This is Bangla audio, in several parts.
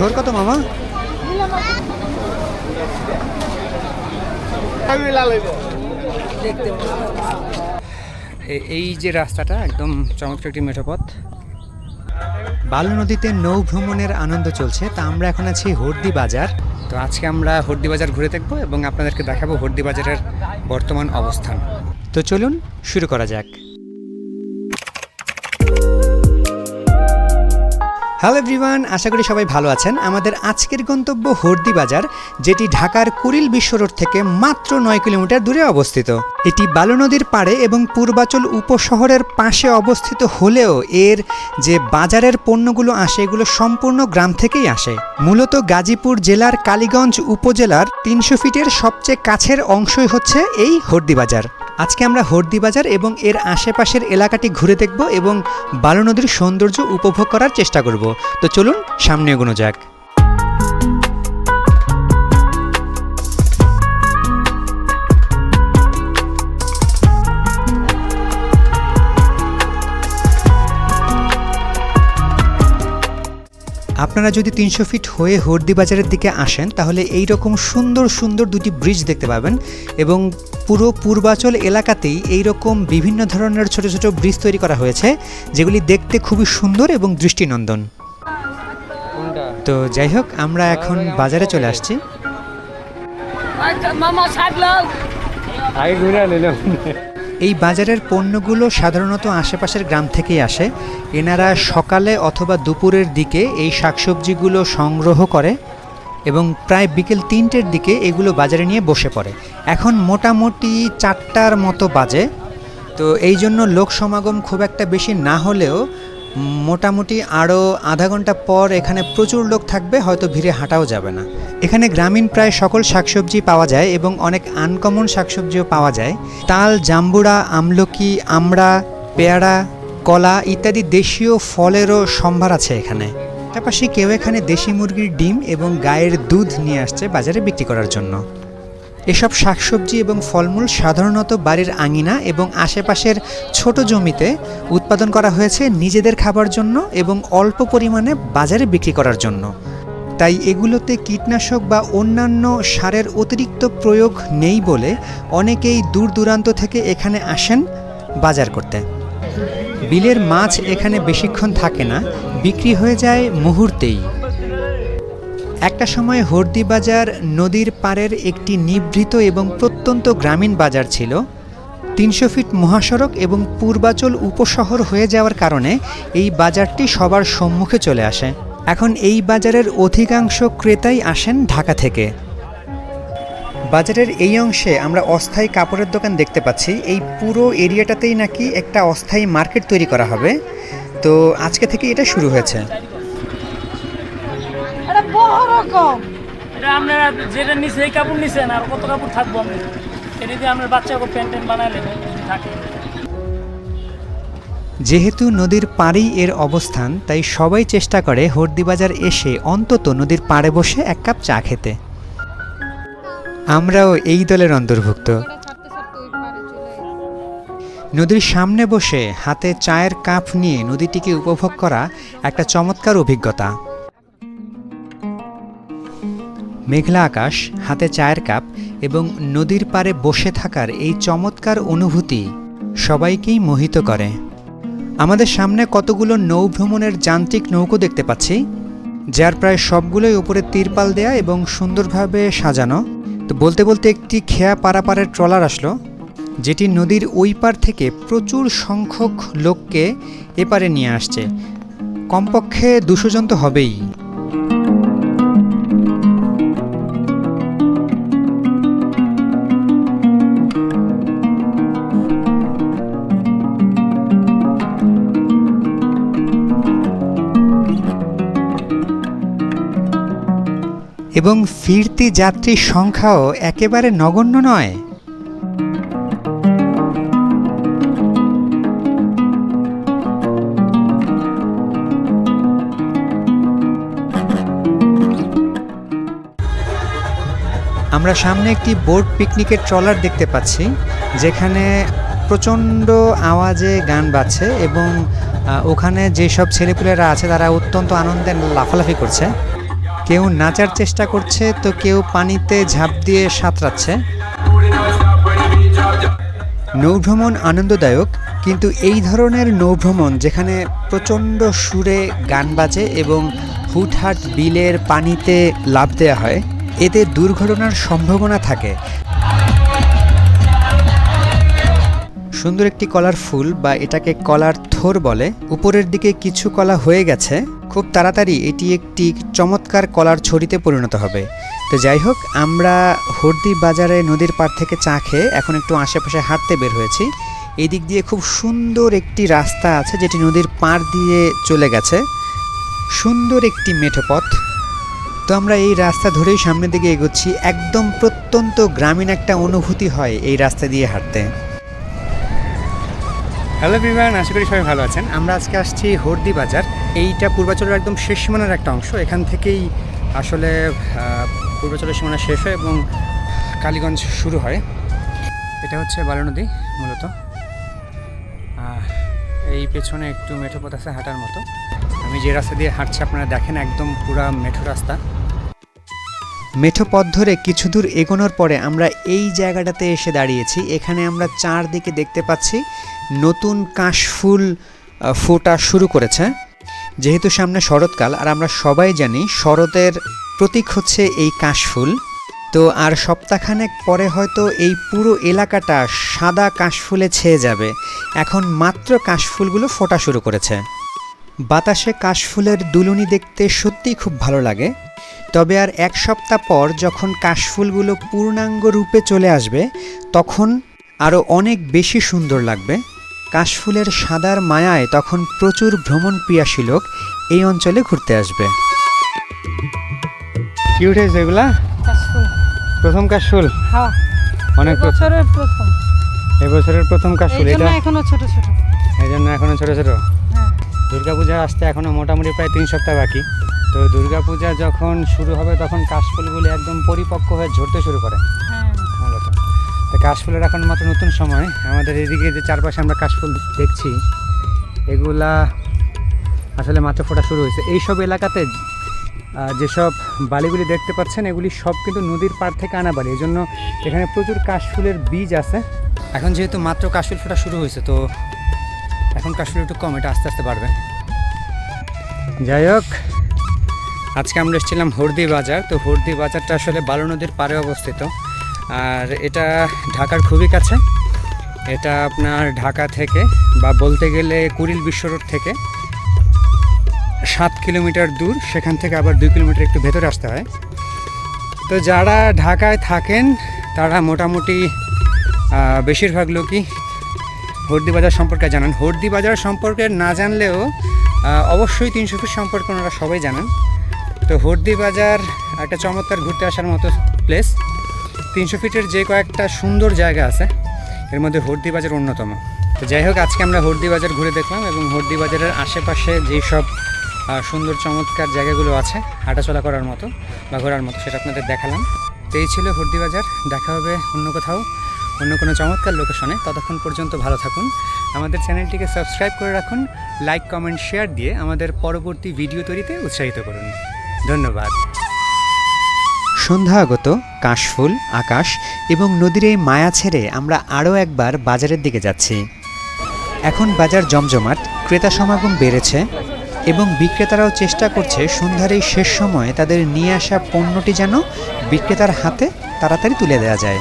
থোর কত মামা? এই যে রাস্তাটা একদম চমৎকার একটি মেঠোপথ বালু নদীতে নৌ ভ্রমণের আনন্দ চলছে তা আমরা এখন আছি হর্দি বাজার। তো আজকে আমরা হর্দি বাজার ঘুরে দেখব এবং আপনাদেরকে দেখাবো হর্দি বাজারের বর্তমান অবস্থান। তো চলুন শুরু করা যাক। হ্যালো এভরিওয়ান আশা করি সবাই ভালো আছেন। আমাদের আজকের গন্তব্য হর্দি বাজার, যেটি ঢাকার কুড়িল বিশ্ব রোড থেকে মাত্র নয় কিলোমিটার দূরে অবস্থিত। এটি বালু নদীর পাড়ে এবং পূর্বাচল উপশহরের পাশে অবস্থিত হলেও এর যে বাজারের পণ্যগুলো আসে, এগুলো সম্পূর্ণ গ্রাম থেকেই আসে। মূলত গাজীপুর জেলার কালীগঞ্জ উপজেলার তিনশো ফিটের সবচেয়ে কাছের অংশই হচ্ছে এই হর্দি বাজার। আজকে আমরা হর্দি বাজার এবং এর আশেপাশের এলাকাটি ঘুরে দেখব এবং বালু নদীর সৌন্দর্য উপভোগ করার চেষ্টা করব। তো চলুন, সামনে এগোনো যাক। আপনারা যদি তিনশো ফিট হয়ে হর্দি বাজারের দিকে আসেন, তাহলে এই রকম সুন্দর সুন্দর দুটি ব্রিজ দেখতে পাবেন এবং পুরো পূর্বাচল এলাকাতেই এই রকম বিভিন্ন ধরনের ছোট ছোট ব্রিজ তৈরি করা হয়েছে যেগুলি দেখতে খুবই সুন্দর এবং দৃষ্টিনন্দন। তো যাই হোক আমরা এখন বাজারে চলে আসছি। এই বাজারের পণ্যগুলো সাধারণত আশেপাশের গ্রাম থেকেই আসে। এনারা সকালে অথবা দুপুরের দিকে এই শাকসবজিগুলো সংগ্রহ করে। এবং প্রায় বিকেল তিনটের দিকে এগুলো বাজারে নিয়ে বসে পড়ে। এখন মোটামুটি চারটার মতো বাজে। তো এই জন্য লোক সমাগম খুব একটা বেশি না হলেও মোটামুটি আরও আধা ঘণ্টা পর এখানে প্রচুর লোক থাকবে, হয়তো ভিড়ে হাঁটাও যাবে না। এখানে গ্রামীণ প্রায় সকল শাকসবজি পাওয়া যায় এবং অনেক আনকমন শাকসবজিও পাওয়া যায়। তাল জাম্বুরা আমলকি, আমড়া, পেয়ারা, কলা ইত্যাদি দেশীয় ফলেরও সম্ভার আছে এখানে। পাশাপাশি কেউ এখানে দেশি মুরগির ডিম এবং গায়ের দুধ নিয়ে আসছে বাজারে বিক্রি করার জন্য। এসব শাকসবজি এবং ফলমূল সাধারণত বাড়ির আঙিনা এবং আশেপাশের ছোট জমিতে উৎপাদন করা হয়েছে নিজেদের খাবার জন্য এবং অল্প পরিমাণে বাজারে বিক্রি করার জন্য। তাই এগুলোতে কীটনাশক বা অন্যান্য সারের অতিরিক্ত প্রয়োগ নেই বলে অনেকেই দূর দূরান্ত থেকে এখানে আসেন বাজার করতে। বিলের মাছ এখানে বেশিক্ষণ থাকে না, বিক্রি হয়ে যায় মুহূর্তেই। একটা সময় হর্দি বাজার নদীর পাড়ের একটি নিভৃত এবং প্রত্যন্ত গ্রামীণ বাজার ছিল। তিনশো ফিট মহাসড়ক এবং পূর্বাচল উপশহর হয়ে যাওয়ার কারণে এই বাজারটি সবার সম্মুখে চলে আসে। এখন এই বাজারের অধিকাংশ ক্রেতাই আসেন ঢাকা থেকে। বাজারের এই অংশে আমরা অস্থায়ী কাপড়ের দোকান দেখতে পাচ্ছি। এই পুরো এরিয়াটাতেই নাকি একটা অস্থায়ী মার্কেট তৈরি করা হবে। তো আজকে থেকে এটা শুরু হয়েছে। এটা বড় রকম। এটা আপনারা যেটা নিছে এই কাপড় নিছেন আর কত কাপড় থাকব আমি এটা দিয়ে আপনার বাচ্চাকে প্যান্ট ট্যান্ট বানাইলে যদি থাকে। যেহেতু নদীর পাড়েই এর অবস্থান তাই সবাই চেষ্টা করে হর্দিবাজার এসে অন্তত নদীর পাড়ে বসে এক কাপ চা খেতে। আমরাও এই দলের অন্তর্ভুক্ত। নদীর সামনে বসে হাতে চায়ের কাপ নিয়ে নদীটিকে উপভোগ করা একটা চমৎকার অভিজ্ঞতা। মেঘলা আকাশ, হাতে চায়ের কাপ এবং নদীর পাড়ে বসে থাকার এই চমৎকার অনুভূতি সবাইকেই মোহিত করে। আমাদের সামনে কতগুলো নৌ ভ্রমণের যান্ত্রিক নৌকো দেখতে পাচ্ছি, যার প্রায় সবগুলোই উপরে তিরপাল দেয়া এবং সুন্দরভাবে সাজানো। তো বলতে বলতে একটি খেয়া পারাপারের ট্রলার আসলো, যেটি নদীর ওই পার থেকে প্রচুর সংখ্যক লোককে এপারে নিয়ে আসছে। কমপক্ষে দুশো জন তো হবেই। এবং ফিরতি যাত্রীর সংখ্যাও একেবারে নগণ্য নয়। আমরা সামনে একটি বোট পিকনিকের ট্রলার দেখতে পাচ্ছি, যেখানে প্রচণ্ড আওয়াজে গান বাজছে এবং ওখানে যেসব ছেলেপুলেরা আছে তারা অত্যন্ত আনন্দে লাফালাফি করছে। কেউ নাচার চেষ্টা করছে, তো কেউ পানিতে ঝাঁপ দিয়ে সাঁতরাচ্ছে। নৌভ্রমণ আনন্দদায়ক, কিন্তু এই ধরনের নৌভ্রমণ যেখানে প্রচণ্ড সুরে গান বাজে এবং হুটহাট বিলের পানিতে লাভ দেওয়া হয়, এতে দুর্ঘটনার সম্ভাবনা থাকে। সুন্দর একটি কলার ফুল বা এটাকে কলার থোর বলে, উপরের দিকে কিছু কলা হয়ে গেছে। খুব তাড়াতাড়ি এটি একটি চমৎকার কলার ছড়িতে পরিণত হবে। তো যাই হোক আমরা হর্দি বাজারে নদীর পাড় থেকে চা খেয়ে এখন একটু আশেপাশে হাঁটতে বের হয়েছি। এদিক দিয়ে খুব সুন্দর একটি রাস্তা আছে যেটি নদীর পাড় দিয়ে চলে গেছে। সুন্দর একটি মেঠো পথ। তো আমরা এই রাস্তা ধরেই সামনের দিকে এগোচ্ছি। একদম প্রত্যন্ত গ্রামীণ একটা অনুভূতি হয় এই রাস্তা দিয়ে হাঁটতে। হ্যালো বিমান আশা করি সবাই ভালো আছেন। আমরা আজকে আসছি হরদি বাজার। এইটা পূর্বাচলের একদম শেষ সীমানার একটা অংশ। এখান থেকেই আসলে পূর্বাচলের সীমানা শেষ হয় এবং কালীগঞ্জ শুরু হয়। এটা হচ্ছে বালু নদী, মূলত। এই পেছনে একটু মেঠো পথ আছে হাঁটার মতো। আমি যে রাস্তা দিয়ে হাঁটছি আপনারা দেখেন, একদম পুরা মেঠো রাস্তা। মেঠো পথ ধরে কিছু দূর এগোনোর পরে আমরা এই জায়গাটাতে এসে দাঁড়িয়েছি। এখানে আমরা চারদিকে দেখতে পাচ্ছি নতুন কাশফুল ফোটা শুরু করেছে। যেহেতু সামনে শরৎকাল, আর আমরা সবাই জানি শরতের প্রতীক হচ্ছে এই কাশফুল। তো আর সপ্তাহখানেক পরে হয়তো এই পুরো এলাকাটা সাদা কাশফুলে ছেয়ে যাবে। এখন মাত্র কাশফুলগুলো ফোটা শুরু করেছে। বাতাসে কাশফুলের দুলুনি দেখতে সত্যিই খুব ভালো লাগে। তবে আর এক সপ্তাহ পর যখন কাশফুলগুলো পূর্ণাঙ্গ রূপে চলে আসবে তখন আরও অনেক বেশি সুন্দর লাগবে। কাশফুলের সাদার মায়ায় তখন প্রচুর ভ্রমণ প্রিয়াসী লোক এই অঞ্চলে ঘুরতে আসবে। কি উঠেছে এগুলা? প্রথম কাশফুল? হ্যাঁ। অনেক বছরের প্রথম। এবছরের প্রথম কাশফুল এটা? এখনও ছোট ছোট। এই জন্য এখনও ছোট ছোট? হ্যাঁ। দুর্গাপূজা আসতে এখনও মোটামুটি প্রায় তিন সপ্তাহ বাকি। তো দুর্গাপূজা যখন শুরু হবে, তখন কাশফুলগুলি একদম পরিপক্ক হয়ে ঝরতে শুরু করে। মূলত। তো কাশফুলের এখন মাত্র নতুন সময়। আমাদের এদিকে যে চারপাশে আমরা কাশফুল দেখছি, এগুলা আসলে মাত্র ফোটা শুরু হয়েছে। এইসব এলাকাতে যেসব বালিগুলি দেখতে পাচ্ছেন, এগুলি সব কিন্তু নদীর পাড় থেকে আনা বালি। এই জন্য এখানে প্রচুর কাশফুলের বীজ আছে। এখন যেহেতু মাত্র কাশফুল ফোটা শুরু হয়েছে, তো এখন কাশফুল একটু কম, এটা আস্তে আস্তে বাড়বে। যাই হোক আজকে আমরা এসেছিলাম হরদি বাজার। তো হরদি বাজারটা আসলে বালু নদীর পাড়ে অবস্থিত। আর এটা ঢাকার খুবই কাছে। এটা আপনার ঢাকা থেকে বা বলতে গেলে কুড়িল বিশ্ব রোড থেকে সাত কিলোমিটার দূর। সেখান থেকে আবার দুই কিলোমিটার একটু ভেতরে আসতে হয়। তো যারা ঢাকায় থাকেন, তারা মোটামুটি বেশিরভাগ লোকই হরদি বাজার সম্পর্কে জানেন। হরদি বাজার সম্পর্কে না জানলেও অবশ্যই তিনশো ফিট সম্পর্কে ওনারা সবাই জানেন। তো হরদি বাজার, একটা চমৎকার ঘুরতে আসার মতো প্লেস তিনশো ফিটের যে কয়েকটা সুন্দর জায়গা আছে, এর মধ্যে হরদি বাজার অন্যতম। তো যাই হোক, আজকে আমরা হরদি বাজার ঘুরে দেখলাম এবং হরদি বাজারের আশেপাশে যেই সব সুন্দর চমৎকার জায়গাগুলো আছে, হাঁটাচলা করার মতো বা ঘোরার মতো, সেটা আপনাদের দেখালাম। তো এই ছিল হরদি বাজার, দেখা হবে অন্য কোথাও, অন্য কোনো চমৎকার লোকেশনে ততক্ষণ পর্যন্ত ভালো থাকুন। আমাদের চ্যানেলটিকে সাবস্ক্রাইব করে রাখুন লাইক কমেন্ট শেয়ার দিয়ে আমাদের পরবর্তী ভিডিও তৈরিতে উৎসাহিত করুন। ধন্যবাদ। সন্ধ্যা আগত কাশফুল আকাশ এবং নদীর এই মায়া ছেড়ে আমরা আরও একবার বাজারের দিকে যাচ্ছি। এখন বাজার জমজমাট ক্রেতা সমাগম বেড়েছে এবং বিক্রেতারাও চেষ্টা করছে সন্ধ্যার এই শেষ সময়ে তাদের নিয়ে আসা পণ্যটি যেন বিক্রেতার হাতে তাড়াতাড়ি তুলে দেওয়া যায়।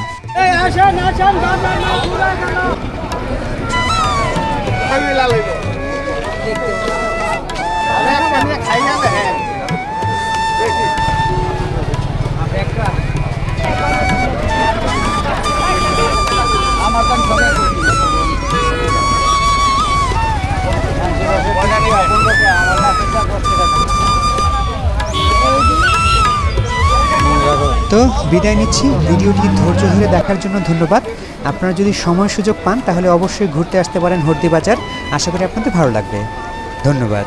বিদায় নিচ্ছি। ভিডিওটি ধৈর্য ধরে দেখার জন্য ধন্যবাদ। আপনারা যদি সময় সুযোগ পান, তাহলে অবশ্যই ঘুরতে আসতে পারেন হর্দি বাজার আশা করি আপনাদের ভালো লাগবে। ধন্যবাদ।